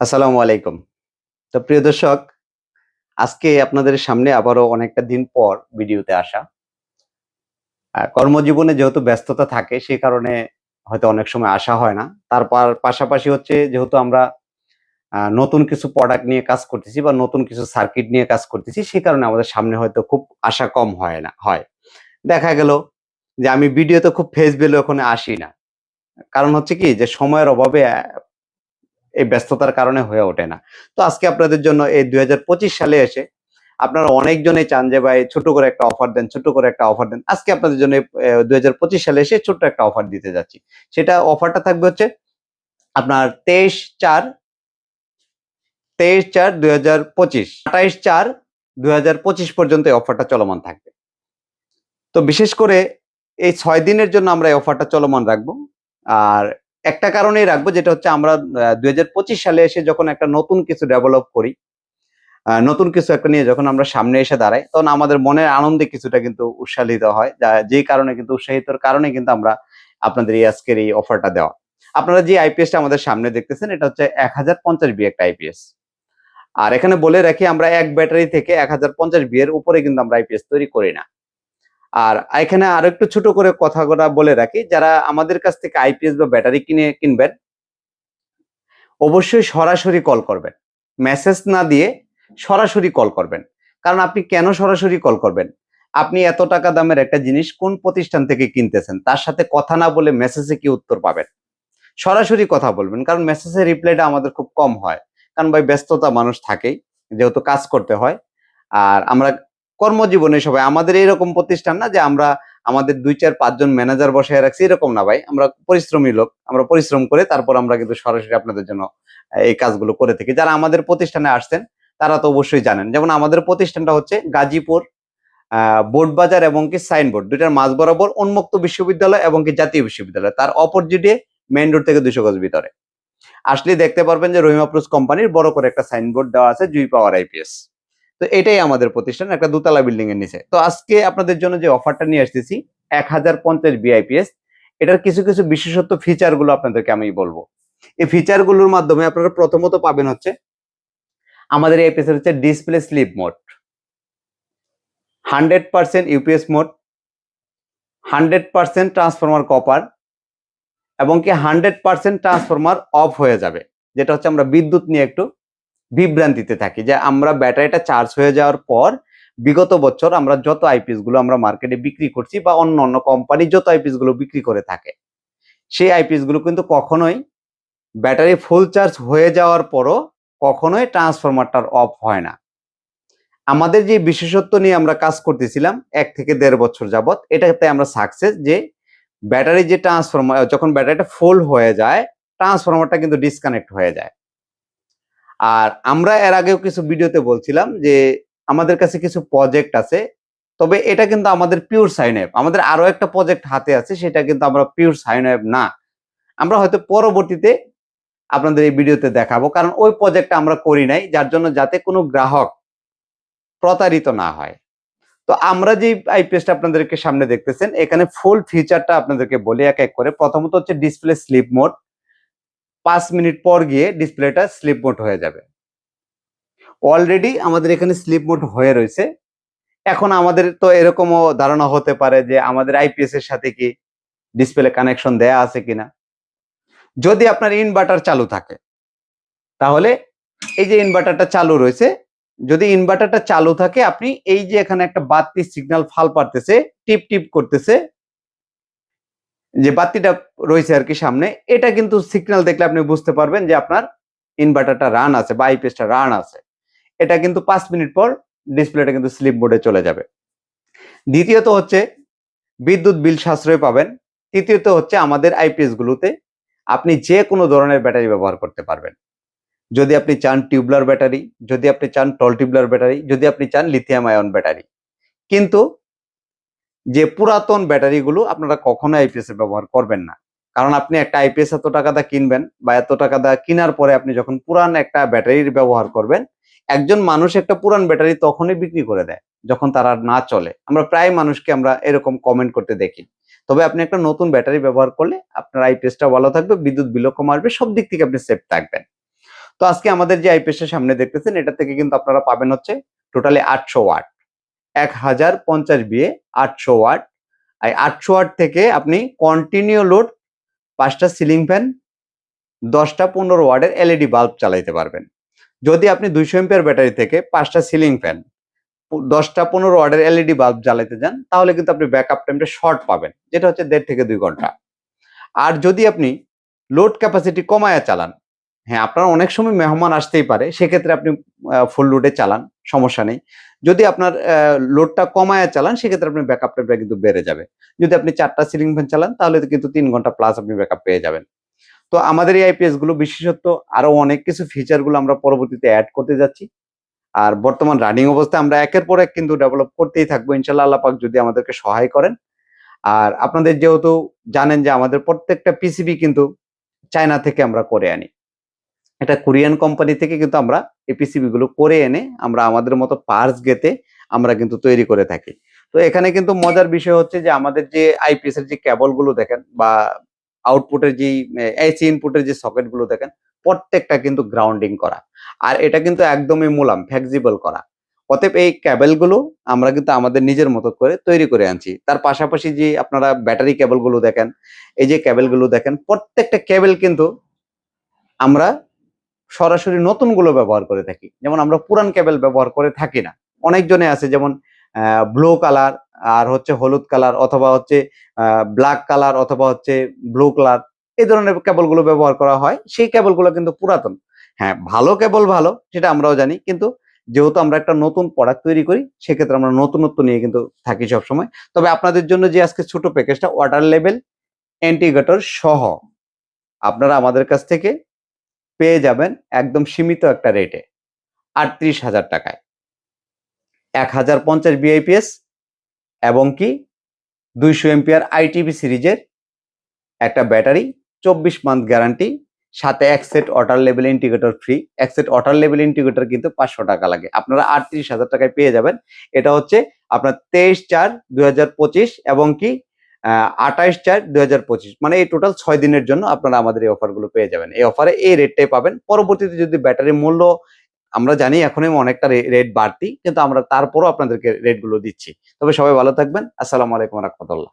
আসসালামু আলাইকুম। তো প্রিয় দর্শক, আজকে আপনাদের সামনে আবারও অনেকটা দিন পর ভিডিওতে আসা। কর্মজীবনে যেহেতু ব্যস্ততা থাকে, সেই কারণে হয়তো অনেক সময় আসা হয় না। তারপর পাশাপাশি হচ্ছে যেহেতু আমরা নতুন কিছু প্রোডাক্ট নিয়ে কাজ করতেছি বা নতুন কিছু সার্কিট নিয়ে কাজ করতেছি, সেই কারণে আমাদের সামনে হয়তো খুব আশা কম হয় না, হয়। দেখা গেল যে আমি ভিডিওতে খুব ফেস ভ্যালু ওখানে আসি না। কারণ হচ্ছে কি যে সময়ের অভাবে এই ব্যস্ততার কারণে হয়ে ওঠে না। তো আজকে আপনাদের জন্য এই দুই সালে এসে আপনারা অনেকজনে চান যে, ভাই, ছোট করে একটা অফার দেন, ছোট করে একটা অফার দেন। আজকে আপনাদের জন্য দুই সালে এসে ছোট্ট একটা অফার দিতে যাচ্ছি। সেটা অফারটা থাকবে হচ্ছে আপনার তেইশ চার তেইশ চার দুই হাজার পঁচিশ, আঠাইশ চার দুই হাজার পঁচিশ পর্যন্ত এই অফারটা চলমান থাকবে। তো বিশেষ করে এই ছয় দিনের জন্য আমরা এই অফারটা চলমান রাখব। আর একটা কারণেই রাখব, যেটা হচ্ছে আমরা দুই হাজার পঁচিশ সালে এসে যখন একটা নতুন কিছু ডেভেলপ করি নতুন কিছু একটা নিয়ে যখন আমরা সামনে এসে দাঁড়াই, তখন আমাদের মনের আনন্দে কিছুটা কিন্তু উৎসাহিত হয়, যা, যেই কারণে কিন্তু উৎসাহিতর কারণে কিন্তু আমরা আপনাদের এই আজকের এই অফারটা দেওয়া। আপনারা যে আইপিএসটা আমাদের সামনে দেখতেছেন, এটা হচ্ছে এক হাজার পঞ্চাশ বি একটা আইপিএস আর এখানে বলে রাখি, আমরা এক ব্যাটারি থেকে এক হাজার পঞ্চাশ বি এর উপরে কিন্তু আমরা আইপিএস তৈরি করি না। আর এখানে আরও একটু ছোট করে কথা কথা বলে রাখি, যারা আমাদের কাছ থেকে আইপিএস বা ব্যাটারি কিনে কিনবেন, অবশ্যই সরাসরি কল করবেন। মেসেজ না দিয়ে সরাসরি কল করবেন। কারণ আপনি কেন সরাসরি কল করবেন? আপনি এত টাকা দামের একটা জিনিস কোন প্রতিষ্ঠান থেকে কিনতেছেন? তার সাথে কথা না বলে মেসেজে কি উত্তর পাবেন? সরাসরি কথা বলবেন, কারণ মেসেজের রিপ্লাইটা আমাদের খুব কম হয়। কারণ ভাই, ব্যস্ততা মানুষ থাকেই, যেহেতু কাজ করতে হয়। আর আমরা কর্মজীবনে সবাই। আমাদের এরকম প্রতিষ্ঠান না যে আমরা আমাদের দুই, চার পাঁচজন ম্যানেজার বসায় রাখছি, এরকম না ভাই। আমরা পরিশ্রমী লোক, আমরা পরিশ্রম করে তারপর আমরা কিন্তু সরাসরি আপনাদের জন্য এই কাজগুলো করে থাকি। যারা আমাদের প্রতিষ্ঠানে আসছেন, তারা তো অবশ্যই জানেন। যেমন আমাদের প্রতিষ্ঠানটা হচ্ছে গাজীপুর বোর্ড বাজার এবং কি সাইনবোর্ড। দুইটার মাঝ বরাবর উন্মুক্ত বিশ্ববিদ্যালয় এবং কি জাতীয় বিশ্ববিদ্যালয়। তার অপোজিটে মেইন রোড থেকে দুশো গজ ভিতরে। আসলে দেখতে পারবেন যে রহিমা কোম্পানির বড় করে একটা সাইনবোর্ড দেওয়া আছে, জুই পাওয়ার আইপিএস তো এটাই আমাদের প্রতিষ্ঠান, একটা দোতলা বিল্ডিং এর নিচে। তো আজকে আপনাদের জন্য যে অফারটা নিয়ে আসতেছি, এক হাজার পঞ্চাশ বিআইপিএস এটার কিছু কিছু বিশেষত্ব ফিচারগুলো আপনাদেরকে আমি বলব। এই ফিচারগুলোর মাধ্যমে আপনারা প্রথমত পাবেন হচ্ছে, আমাদের এই আইপিএস হচ্ছে display sleep mode hundred percent UPS mode hundred percent transformer copper এবং কি হান্ড্রেড পার্সেন্ট ট্রান্সফরমার অফ হয়ে যাবে, যেটা হচ্ছে আমরা বিদ্যুৎ নিয়ে একটু বিভ্রান্তিতে থাকি যে আমরা ব্যাটারিটা চার্জ হয়ে যাওয়ার পর বিগত বছর আমরা যত আইপিএসগুলো আমরা মার্কেটে বিক্রি করছি বা অন্য অন্য কোম্পানি যত আইপিএসগুলো বিক্রি করে থাকে, সেই আইপিএসগুলো কিন্তু কখনোই ব্যাটারি ফুল চার্জ হয়ে যাওয়ার পরও কখনোই ট্রান্সফরমারটার অফ হয় না। আমাদের যে বিশেষত্ব নিয়ে আমরা কাজ করতেছিলাম এক থেকে দেড় বছর যাবত এটাতে আমরা সাকসেস যে ব্যাটারি যে ট্রান্সফরমার যখন ব্যাটারিটা ফুল হয়ে যায় ট্রান্সফরমারটা কিন্তু ডিসকানেক্ট হয়ে যায়। আর আমরা এর আগেও কিছু ভিডিওতে বলছিলাম যে আমাদের কাছে কিছু প্রজেক্ট আছে, তবে এটা কিন্তু আমাদের পিওর সাইন অ্যাপ আমাদের আরও একটা প্রজেক্ট হাতে আছে, সেটা কিন্তু আমরা পিওর সাইন অ্যাপ না। আমরা হয়তো পরবর্তীতে আপনাদের এই ভিডিওতে দেখাবো, কারণ ওই প্রজেক্টটা আমরা করি নাই, যার জন্য যাতে কোনো গ্রাহক প্রতারিত না হয়। তো আমরা যে আইপিএসটা আপনাদেরকে সামনে দেখতেছেন, এখানে ফুল ফিচারটা আপনাদেরকে বলি এক এক করে, প্রথমত হচ্ছে ডিসপ্লে স্লিপ মোড পাঁচ মিনিট পর গিয়ে ডিসপ্লেটা স্লিপ মোড হয়ে যাবে। অলরেডি আমাদের এখানে স্লিপ মোড হয়ে রয়েছে। এখন আমাদের তো এরকমও ধারণা হতে পারে যে আমাদের আইপিএস এর সাথে কি ডিসপ্লে কানেকশন দেয়া আছে কিনা। যদি আপনার ইনভার্টার চালু থাকে, তাহলে এই যে ইনভার্টারটা চালু রয়েছে, যদি ইনভার্টারটা চালু থাকে, আপনি এই যে এখানে একটা বাতি সিগন্যাল ফাল পারতেছে টিপ টিপ করতেছে যে বাতিটা রয়েছে আর কি সামনে, এটা কিন্তু সিগন্যাল দেখলে আপনি বুঝতে পারবেন যে আপনার ইনভার্টারটা রান আছে বা আইপিএসটা রান আছে। এটা কিন্তু পাঁচ মিনিট পর ডিসপ্লেটা কিন্তু স্লিপ বোর্ডে চলে যাবে। দ্বিতীয়ত হচ্ছে বিদ্যুৎ বিল সাশ্রয় পাবেন। তৃতীয়ত হচ্ছে আমাদের আইপিএস গুলোতে আপনি যে কোনো ধরনের ব্যাটারি ব্যবহার করতে পারবেন। যদি আপনি চান টিউবলার ব্যাটারি যদি আপনি চান টল টিউবলার ব্যাটারি যদি আপনি চান লিথিয়াম আয়ন ব্যাটারি কিন্তু যে পুরাতন ব্যাটারিগুলো আপনারা কখনো আইপিএস এ ব্যবহার করবেন না। কারণ আপনি একটা আইপিএস এত টাকা দা কিনবেন বা এত টাকা দা কেনার পরে আপনি যখন পুরান একটা ব্যাটারির ব্যবহার করবেন, একজন মানুষ একটা পুরান ব্যাটারি তখনই বিক্রি করে দেয়, যখন তার আর না চলে। আমরা প্রায় মানুষকে আমরা এরকম কমেন্ট করতে দেখি। তবে আপনি একটা নতুন ব্যাটারি ব্যবহার করলে আপনার আইপিএসটা ভালো থাকবে, বিদ্যুৎ বিলও কম আসবে, সব দিক থেকে আপনি সেফ থাকবেন। তো আজকে আমাদের যে আইপিএসের সামনে দেখতেছেন, এটা থেকে কিন্তু আপনারা পাবেন হচ্ছে টোটালি আটশো ওয়াট। এক হাজার পঞ্চাশ বিয়ে আটশো ওয়াট। আর আটশো ওয়াট থেকে আপনি কন্টিনিউ লোড পাঁচটা সিলিং ফ্যান দশটা পনেরো ওয়ার্ডের এলইডি বাল্ব চালাইতে পারবেন। যদি আপনি দুইশো এম্পিয়ার ব্যাটারি থেকে পাঁচটা সিলিং ফ্যান দশটা পনেরো ওয়ার্ডের এলইডি বাল্ব জ্বালাইতে যান, তাহলে কিন্তু আপনি ব্যাকআপ টাইমটা শর্ট পাবেন, যেটা হচ্ছে দেড় থেকে দুই ঘণ্টা। আর যদি আপনি লোড ক্যাপাসিটি কমায়া চালান হ্যাঁ আপনার অনেক সময় মেহমান আসতেই পারে। সেক্ষেত্রে আপনি ফুল লোডে চালান, সমস্যা নেই। যদি আপনার লোডটা কমায়া চালান, সেক্ষেত্রে আপনি ব্যাকআপ টাইমটা কিন্তু বেড়ে যাবে। যদি আপনি চারটা সিলিং ফ্যান চালান, তাহলে কিন্তু তিন ঘণ্টা প্লাস আপনি ব্যাকআপ পেয়ে যাবেন। তো আমাদের এই আইপিএসগুলো বিশেষত্ব, আরও অনেক কিছু ফিচারগুলো আমরা পরবর্তীতে অ্যাড করতে যাচ্ছি। আর বর্তমান রানিং অবস্থায় আমরা একের পর এক কিন্তু ডেভেলপ করতেই থাকব। ইনশাল্লাহ আল্লাহ পাক যদি আমাদেরকে সহায় করেন। আর আপনাদের যেহেতু জানেন যে আমাদের প্রত্যেকটা পিসিবি কিন্তু চায়না থেকে আমরা করে আনি। এটা কোরিয়ান কোম্পানি থেকে কিন্তু আমরা এই করে এনে আমরা আমাদের মতো পার্স গেতে আমরা কিন্তু তৈরি করে থাকি। তো এখানে কিন্তু মজার বিষয় হচ্ছে যে আমাদের যে আইপিএস এর যে কেবলগুলো দেখেন বা আউটপুটের যে এসি ইনপুটের যে সকেটগুলো দেখেন, প্রত্যেকটা কিন্তু গ্রাউন্ডিং করা। আর এটা কিন্তু একদমই মোলাম ফ্লেক্সিবল করা। অতএব এই ক্যাবেলগুলো আমরা কিন্তু আমাদের নিজের মতো করে তৈরি করে আনছি। তার পাশাপাশি যে আপনারা ব্যাটারি কেবলগুলো দেখেন, এই যে কেবলগুলো দেখেন, প্রত্যেকটা কেবল কিন্তু আমরা সরাসরি নতুনগুলো ব্যবহার করে থাকি। যেমন আমরা পুরান কেবল ব্যবহার করে থাকি না। অনেকজনে আছে যেমন ব্লু কালার আর হচ্ছে হলুদ কালার অথবা হচ্ছে ব্ল্যাক কালার অথবা হচ্ছে ব্লু কালার এই ধরনের কেবলগুলো ব্যবহার করা হয়। সেই কেবলগুলো কিন্তু পুরাতন। হ্যাঁ ভালো কেবল ভালো, সেটা আমরাও জানি। কিন্তু যেহেতু আমরা একটা নতুন প্রোডাক্ট তৈরি করি, সেক্ষেত্রে আমরা নতুনত্ব নিয়ে কিন্তু থাকি সবসময়। তবে আপনাদের জন্য যে আজকে ছোট প্যাকেজটা ওয়াটার লেভেল অ্যান্টিগেটর সহ, আপনারা আমাদের কাছ থেকে পেয়ে যাবেন একদম সীমিত একটা রেটে আটত্রিশ হাজার টাকায়। এক হাজার পঞ্চাশ বিআইপিএস এবং কি দুইশো এমপিআর আইটিভি সিরিজের একটা ব্যাটারি, চব্বিশ মান্থ গ্যারান্টি সাথে এক set water level integrator free এক সেট ওয়াটার লেভেল ইন্টিগ্রেটর কিন্তু পাঁচশো টাকা লাগে। আপনারা আটত্রিশ হাজার টাকায় পেয়ে যাবেন। এটা হচ্ছে আপনার তেইশ চার দুই এবং কি আঠাইশ চার দুই মানে এই টোটাল ছয় দিনের জন্য আপনারা আমাদের এই অফারগুলো পেয়ে যাবেন। এই অফারে এই রেটটাই পাবেন। পরবর্তীতে যদি ব্যাটারি মূল্য আমরা জানি এখন অনেকটা রেট বাড়তি, কিন্তু আমরা তারপরও আপনাদেরকে রেটগুলো দিচ্ছি। তবে সবাই ভালো থাকবেন। আসসালামু আলাইকুম রহমতুল্লাহ।